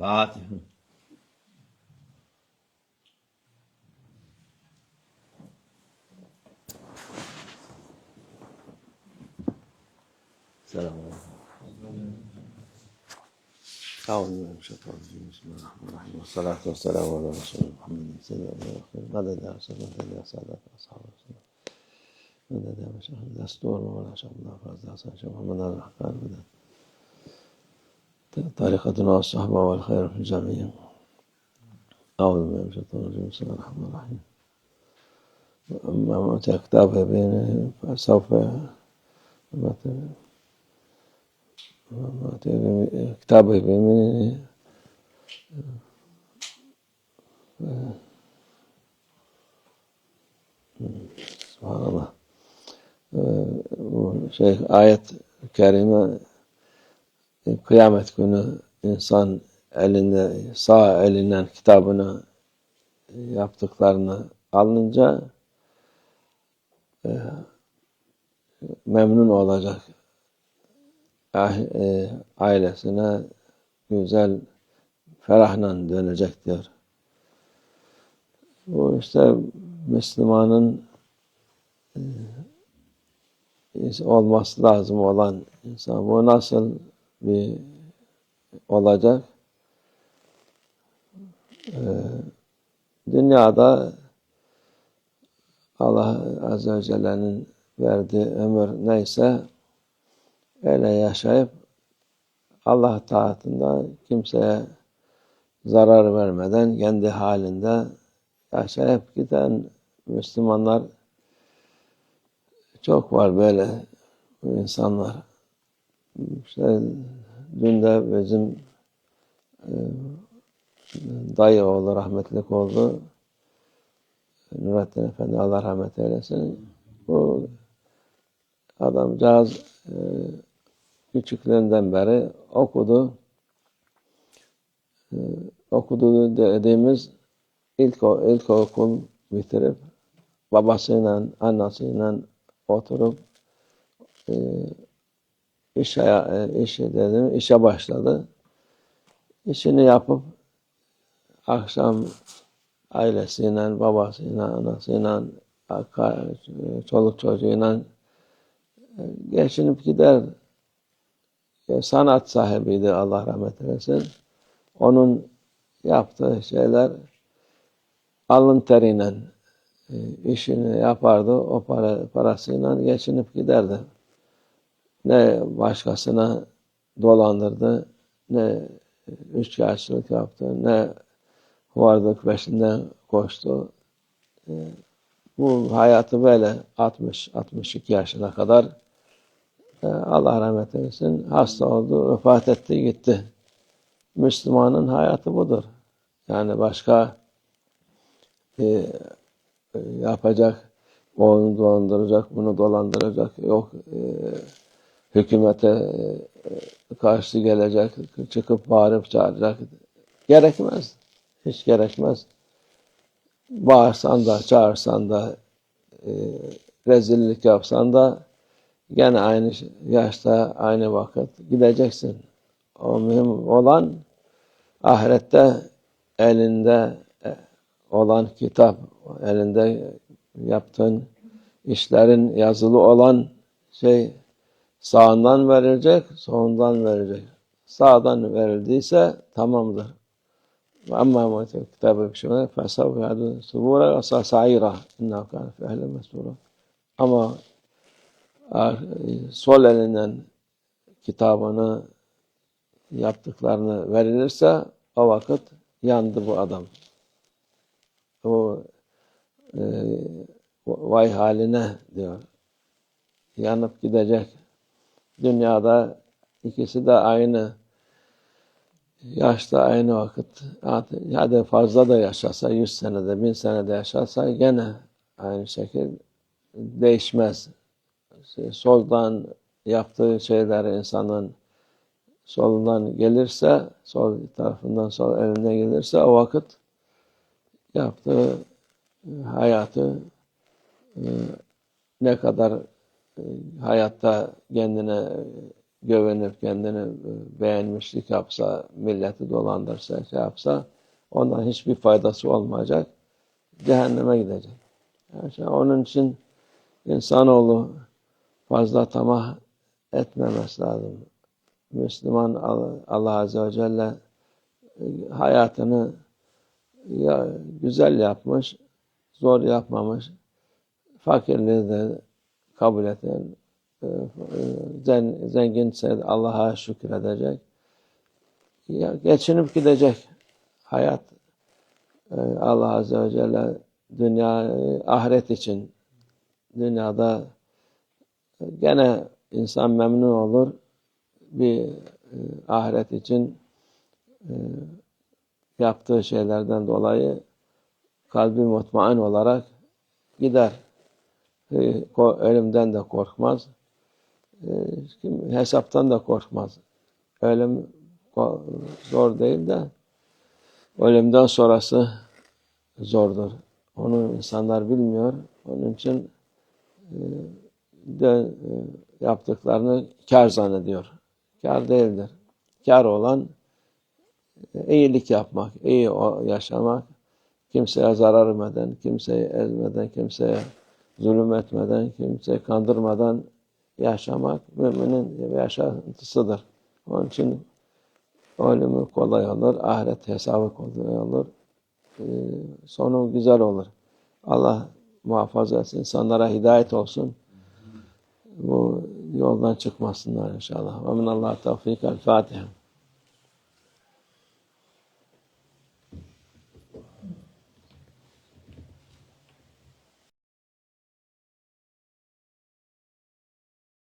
Fatih. Selamünaleyküm. أعوذ بالله من الشيطان الرجيم. بسم الله الرحمن الرحيم. والصلاة والسلام على رسول محمد سيدنا الأخير مدد يا رسول الله يا سادة أصحاب رسول الله مدد يا مشايخ ولا شاء الله فاز مدد طريقتنا والصحبة والخير في الجميع. أعوذ بالله من الشيطان الرجيم. بسم الله الرحمن الرحيم. أما متى كتاب بينه فسوف kitabı beyni Subhanallah. Bu şey ayet kerime kıyamet günü insan elinde sağ elinden kitabını yaptıklarını alınca e, memnun olacak ailesine güzel ferahla dönecek diyor. Bu işte Müslümanın olması lazım olan insan. Bu nasıl bir olacak? Dünyada Allah Azze ve Celle'nin verdiği ömür neyse öyle yaşayıp Allah taatında kimseye zarar vermeden kendi halinde yaşayıp giden Müslümanlar çok var böyle insanlar. İşte dün de bizim e, dayı oğlu rahmetlik oldu. Nurettin Efendi Allah rahmet eylesin. Bu adamcağız e, küçüklüğünden beri okudu. Ee, okudu dediğimiz ilk ilk okul bitirip babasıyla annesiyle oturup e, iş e, işi dedim işe başladı. İşini yapıp akşam ailesiyle, babasıyla, anasıyla, çoluk çocuğuyla geçinip gider sanat sahibiydi Allah rahmet eylesin. Onun yaptığı şeyler alın teriyle e, işini yapardı. O para, parasıyla geçinip giderdi. Ne başkasına dolandırdı, ne üçkağıtçılık yaptı, ne vardık peşinden koştu. E, bu hayatı böyle 60-62 yaşına kadar ee, Allah rahmet eylesin. Hasta oldu, vefat etti, gitti. Müslümanın hayatı budur. Yani başka e, e, yapacak, onu dolandıracak, bunu dolandıracak, yok e, hükümete e, karşı gelecek, çıkıp bağırıp çağıracak. Gerekmez. Hiç gerekmez. Bağırsan da, çağırsan da, e, rezillik yapsan da Gene aynı yaşta, aynı vakit gideceksin. O mühim olan ahirette elinde e, olan kitap, elinde yaptığın işlerin yazılı olan şey sağından verilecek, solundan verilecek. Sağdan verildiyse tamamdır. Ama ma kitabı bir şey fesavve hadu subura ve sa'ira inna kana fi ehli mesura. Ama sol elinden kitabını yaptıklarını verilirse o vakit yandı bu adam. O e, vay haline diyor. Yanıp gidecek. Dünyada ikisi de aynı yaşta aynı vakit. Hadi fazla da yaşasa yüz senede bin senede yaşasa gene aynı şekilde değişmez. Soldan yaptığı şeyler insanın solundan gelirse, sol tarafından sol elinden gelirse o vakit yaptığı hayatı e, ne kadar hayatta kendine gövenip kendini e, beğenmişlik yapsa, milleti dolandırsa, şey yapsa ondan hiçbir faydası olmayacak. Cehenneme gidecek. Yani şey, onun için insanoğlu fazla tamah etmemesi lazım. Müslüman Allah Allah Azze ve Celle e, hayatını ya, güzel yapmış, zor yapmamış. Fakirliği de kabul eden, e, e, zen, zenginse Allah'a şükredecek. Ya, geçinip gidecek. Hayat e, Allah Azze ve Celle dünya, ahiret için dünyada e, gene insan memnun olur. Bir ahiret için yaptığı şeylerden dolayı kalbi mutmain olarak gider. E, ko- Ölümden de korkmaz. E, kim- Hesaptan da korkmaz. Ölüm zor değil de ölümden sonrası zordur. Onu insanlar bilmiyor. Onun için e, de, e, yaptıklarını kar zannediyor. Kar değildir. Kar olan e, iyilik yapmak, iyi yaşamak, kimseye zarar vermeden, kimseyi ezmeden, kimseye zulüm etmeden, kimseyi kandırmadan yaşamak müminin yaşantısıdır. Onun için ölümü kolay olur, ahiret hesabı kolay olur, e, sonu güzel olur. Allah muhafaza etsin, insanlara hidayet olsun. Bu yoldan çıkmasınlar inşallah. Ve minallah tevfik. El Fatiha.